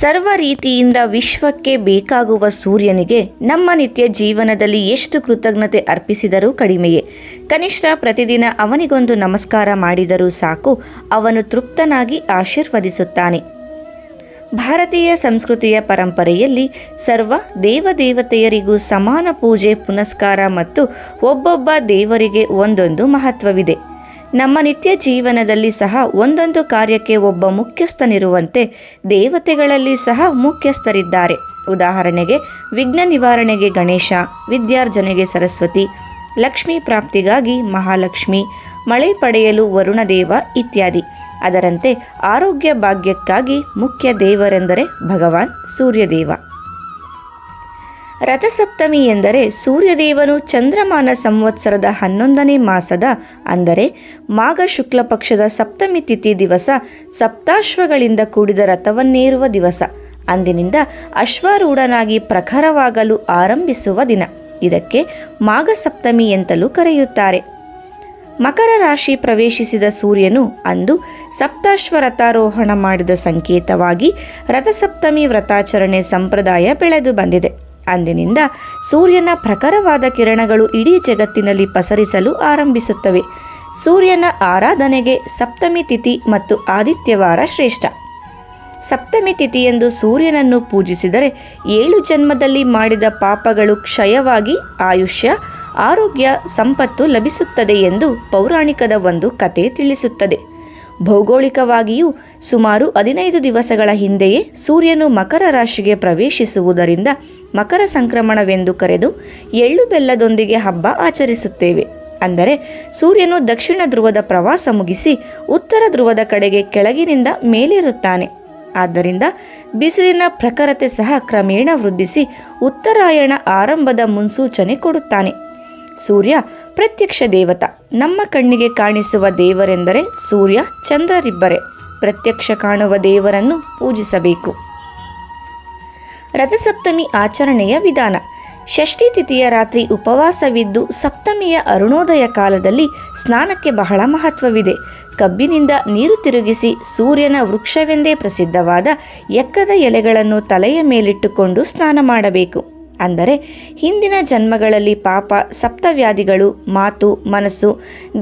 ಸರ್ವ ರೀತಿಯಿಂದ ವಿಶ್ವಕ್ಕೆ ಬೇಕಾಗುವ ಸೂರ್ಯನಿಗೆ ನಮ್ಮ ನಿತ್ಯ ಜೀವನದಲ್ಲಿ ಎಷ್ಟು ಕೃತಜ್ಞತೆ ಅರ್ಪಿಸಿದರೂ ಕಡಿಮೆಯೇ. ಕನಿಷ್ಠ ಪ್ರತಿದಿನ ಅವನಿಗೊಂದು ನಮಸ್ಕಾರ ಮಾಡಿದರೂ ಸಾಕು, ಅವನು ತೃಪ್ತನಾಗಿ ಆಶೀರ್ವದಿಸುತ್ತಾನೆ. ಭಾರತೀಯ ಸಂಸ್ಕೃತಿಯ ಪರಂಪರೆಯಲ್ಲಿ ಸರ್ವ ದೇವದೇವತೆಯರಿಗೂ ಸಮಾನ ಪೂಜೆ, ಪುನಸ್ಕಾರ ಮತ್ತು ಒಬ್ಬೊಬ್ಬ ದೇವರಿಗೆ ಒಂದೊಂದು ಮಹತ್ವವಿದೆ. ನಮ್ಮ ನಿತ್ಯ ಜೀವನದಲ್ಲಿ ಸಹ ಒಂದೊಂದು ಕಾರ್ಯಕ್ಕೆ ಒಬ್ಬ ಮುಖ್ಯಸ್ಥನಿರುವಂತೆ ದೇವತೆಗಳಲ್ಲಿ ಸಹ ಮುಖ್ಯಸ್ಥರಿದ್ದಾರೆ. ಉದಾಹರಣೆಗೆ, ವಿಘ್ನ ನಿವಾರಣೆಗೆ ಗಣೇಶ, ವಿದ್ಯಾರ್ಜನೆಗೆ ಸರಸ್ವತಿ, ಲಕ್ಷ್ಮೀ ಪ್ರಾಪ್ತಿಗಾಗಿ ಮಹಾಲಕ್ಷ್ಮಿ, ಮಳೆ ಪಡೆಯಲು ವರುಣದೇವ ಇತ್ಯಾದಿ. ಅದರಂತೆ ಆರೋಗ್ಯ ಭಾಗ್ಯಕ್ಕಾಗಿ ಮುಖ್ಯ ದೇವರೆಂದರೆ ಭಗವಾನ್ ಸೂರ್ಯದೇವ. ರಥಸಪ್ತಮಿ ಎಂದರೆ ಸೂರ್ಯದೇವನು ಚಂದ್ರಮಾನ ಸಂವತ್ಸರದ ಹನ್ನೊಂದನೇ ಮಾಸದ, ಅಂದರೆ ಮಾಘ ಶುಕ್ಲ ಪಕ್ಷದ ಸಪ್ತಮಿ ತಿಥಿ ದಿವಸ ಸಪ್ತಾಶ್ವಗಳಿಂದ ಕೂಡಿದ ರಥವನ್ನೇರುವ ದಿವಸ. ಅಂದಿನಿಂದ ಅಶ್ವಾರೂಢನಾಗಿ ಪ್ರಖರವಾಗಲು ಆರಂಭಿಸುವ ದಿನ. ಇದಕ್ಕೆ ಮಾಘ ಸಪ್ತಮಿ ಎಂತಲೂ ಕರೆಯುತ್ತಾರೆ. ಮಕರ ರಾಶಿ ಪ್ರವೇಶಿಸಿದ ಸೂರ್ಯನು ಅಂದು ಸಪ್ತಾಶ್ವ ರಥಾರೋಹಣ ಮಾಡಿದ ಸಂಕೇತವಾಗಿ ರಥಸಪ್ತಮಿ ವ್ರತಾಚರಣೆ ಸಂಪ್ರದಾಯ ಬೆಳೆದು ಬಂದಿದೆ. ಅಂದಿನಿಂದ ಸೂರ್ಯನ ಪ್ರಖರವಾದ ಕಿರಣಗಳು ಇಡೀ ಜಗತ್ತಿನಲ್ಲಿ ಪಸರಿಸಲು ಆರಂಭಿಸುತ್ತವೆ. ಸೂರ್ಯನ ಆರಾಧನೆಗೆ ಸಪ್ತಮಿ ತಿಥಿ ಮತ್ತು ಆದಿತ್ಯವಾರ ಶ್ರೇಷ್ಠ. ಸಪ್ತಮಿ ತಿಥಿಯೆಂದು ಸೂರ್ಯನನ್ನು ಪೂಜಿಸಿದರೆ ಏಳು ಜನ್ಮದಲ್ಲಿ ಮಾಡಿದ ಪಾಪಗಳು ಕ್ಷಯವಾಗಿ ಆಯುಷ್ಯ, ಆರೋಗ್ಯ, ಸಂಪತ್ತು ಲಭಿಸುತ್ತದೆ ಎಂದು ಪೌರಾಣಿಕದ ಒಂದು ಕತೆ ತಿಳಿಸುತ್ತದೆ. ಭೌಗೋಳಿಕವಾಗಿಯೂ ಸುಮಾರು ಹದಿನೈದು ದಿವಸಗಳ ಹಿಂದೆಯೇ ಸೂರ್ಯನು ಮಕರ ರಾಶಿಗೆ ಪ್ರವೇಶಿಸುವುದರಿಂದ ಮಕರ ಸಂಕ್ರಮಣವೆಂದು ಕರೆದು ಎಳ್ಳು ಬೆಲ್ಲದೊಂದಿಗೆ ಹಬ್ಬ ಆಚರಿಸುತ್ತೇವೆ. ಅಂದರೆ ಸೂರ್ಯನು ದಕ್ಷಿಣ ಧ್ರುವದ ಪ್ರವಾಸ ಮುಗಿಸಿ ಉತ್ತರ ಧ್ರುವದ ಕಡೆಗೆ ಕೆಳಗಿನಿಂದ ಮೇಲಿರುತ್ತಾನೆ. ಆದ್ದರಿಂದ ಬಿಸಿಲಿನ ಪ್ರಖರತೆ ಸಹ ಕ್ರಮೇಣ ವೃದ್ಧಿಸಿ ಉತ್ತರಾಯಣ ಆರಂಭದ ಮುನ್ಸೂಚನೆ ಕೊಡುತ್ತಾನೆ. ಸೂರ್ಯ ಪ್ರತ್ಯಕ್ಷ ದೇವತ. ನಮ್ಮ ಕಣ್ಣಿಗೆ ಕಾಣಿಸುವ ದೇವರೆಂದರೆ ಸೂರ್ಯ ಚಂದ್ರರಿಬ್ಬರೇ ಪ್ರತ್ಯಕ್ಷ ಕಾಣುವ ದೇವರನ್ನು ಪೂಜಿಸಬೇಕು. ರಥಸಪ್ತಮಿ ಆಚರಣೆಯ ವಿಧಾನ. ಷಷ್ಠಿ ತಿಥಿಯ ರಾತ್ರಿ ಉಪವಾಸವಿದ್ದು ಸಪ್ತಮಿಯ ಅರುಣೋದಯ ಕಾಲದಲ್ಲಿ ಸ್ನಾನಕ್ಕೆ ಬಹಳ ಮಹತ್ವವಿದೆ. ಕಬ್ಬಿನಿಂದ ನೀರು ತಿರುಗಿಸಿ ಸೂರ್ಯನ ವೃಕ್ಷವೆಂದೇ ಪ್ರಸಿದ್ಧವಾದ ಎಕ್ಕದ ಎಲೆಗಳನ್ನು ತಲೆಯ ಮೇಲಿಟ್ಟುಕೊಂಡು ಸ್ನಾನ ಮಾಡಬೇಕು. ಅಂದರೆ ಹಿಂದಿನ ಜನ್ಮಗಳಲ್ಲಿ ಪಾಪ, ಸಪ್ತವ್ಯಾಧಿಗಳು, ಮಾತು, ಮನಸ್ಸು,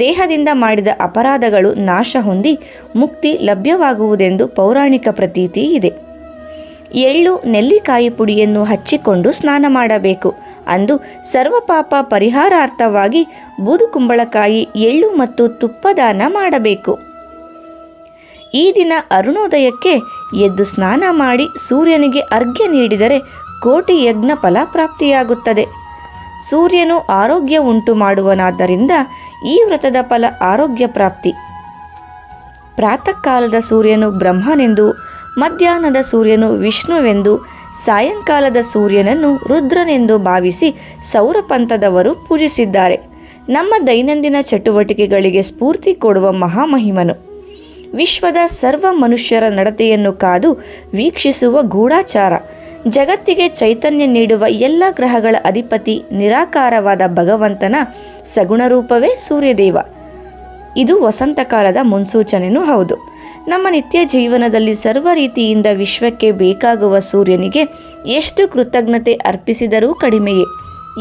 ದೇಹದಿಂದ ಮಾಡಿದ ಅಪರಾಧಗಳು ನಾಶ ಹೊಂದಿ ಮುಕ್ತಿ ಲಭ್ಯವಾಗುವುದೆಂದು ಪೌರಾಣಿಕ ಪ್ರತೀತಿ ಇದೆ. ಎಳ್ಳು ನೆಲ್ಲಿಕಾಯಿ ಪುಡಿಯನ್ನು ಹಚ್ಚಿಕೊಂಡು ಸ್ನಾನ ಮಾಡಬೇಕು. ಅಂದು ಸರ್ವಪಾಪ ಪರಿಹಾರಾರ್ಥವಾಗಿ ಬೂದುಕುಂಬಳಕಾಯಿ ಎಳ್ಳು ಮತ್ತು ತುಪ್ಪದಾನ ಮಾಡಬೇಕು. ಈ ದಿನ ಅರುಣೋದಯಕ್ಕೆ ಎದ್ದು ಸ್ನಾನ ಮಾಡಿ ಸೂರ್ಯನಿಗೆ ಅರ್ಘ್ಯ ನೀಡಿದರೆ ಕೋಟಿ ಯಜ್ಞ ಫಲ ಪ್ರಾಪ್ತಿಯಾಗುತ್ತದೆ. ಸೂರ್ಯನು ಆರೋಗ್ಯ ಉಂಟು ಮಾಡುವನಾದ್ದರಿಂದ ಈ ವ್ರತದ ಫಲ ಆರೋಗ್ಯ ಪ್ರಾಪ್ತಿ. ಪ್ರಾತಃ ಕಾಲದ ಸೂರ್ಯನು ಬ್ರಹ್ಮನೆಂದು, ಮಧ್ಯಾಹ್ನದ ಸೂರ್ಯನು ವಿಷ್ಣುವೆಂದು, ಸಾಯಂಕಾಲದ ಸೂರ್ಯನನ್ನು ರುದ್ರನೆಂದು ಭಾವಿಸಿ ಸೌರಪಂಥದವರು ಪೂಜಿಸಿದ್ದಾರೆ. ನಮ್ಮ ದೈನಂದಿನ ಚಟುವಟಿಕೆಗಳಿಗೆ ಸ್ಫೂರ್ತಿ ಕೊಡುವ ಮಹಾಮಹಿಮನು. ವಿಶ್ವದ ಸರ್ವ ಮನುಷ್ಯರ ನಡತೆಯನ್ನು ಕಾದು ವೀಕ್ಷಿಸುವ ಗೂಢಾಚಾರ. ಜಗತ್ತಿಗೆ ಚೈತನ್ಯ ನೀಡುವ ಎಲ್ಲ ಗ್ರಹಗಳ ಅಧಿಪತಿ ನಿರಾಕಾರವಾದ ಭಗವಂತನ ಸಗುಣ ರೂಪವೇ ಸೂರ್ಯದೇವ. ಇದು ವಸಂತಕಾಲದ ಮುನ್ಸೂಚನೆಯೂ ಹೌದು. ನಮ್ಮ ನಿತ್ಯ ಜೀವನದಲ್ಲಿ ಸರ್ವ ರೀತಿಯಿಂದ ವಿಶ್ವಕ್ಕೆ ಬೇಕಾಗುವ ಸೂರ್ಯನಿಗೆ ಎಷ್ಟು ಕೃತಜ್ಞತೆ ಅರ್ಪಿಸಿದರೂ ಕಡಿಮೆಯೇ.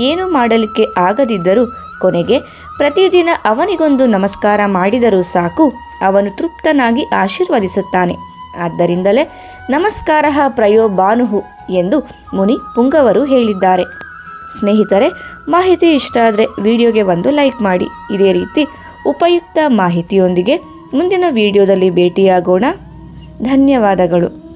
ಏನು ಮಾಡಲಿಕ್ಕೆ ಆಗದಿದ್ದರೂ ಕೊನೆಗೆ ಪ್ರತಿದಿನ ಅವನಿಗೊಂದು ನಮಸ್ಕಾರ ಮಾಡಿದರೂ ಸಾಕು, ಅವನು ತೃಪ್ತನಾಗಿ ಆಶೀರ್ವದಿಸುತ್ತಾನೆ. ಆದ್ದರಿಂದಲೇ ನಮಸ್ಕಾರ ಪ್ರಯೋ ಭಾನುಹು ಎಂದು ಮುನಿ ಪುಂಗವರು ಹೇಳಿದ್ದಾರೆ. ಸ್ನೇಹಿತರೆ, ಮಾಹಿತಿ ಇಷ್ಟ ಆದರೆ ವಿಡಿಯೋಗೆ ಒಂದು ಲೈಕ್ ಮಾಡಿ. ಇದೇ ರೀತಿ ಉಪಯುಕ್ತ ಮಾಹಿತಿಯೊಂದಿಗೆ ಮುಂದಿನ ವಿಡಿಯೋದಲ್ಲಿ ಭೇಟಿಯಾಗೋಣ. ಧನ್ಯವಾದಗಳು.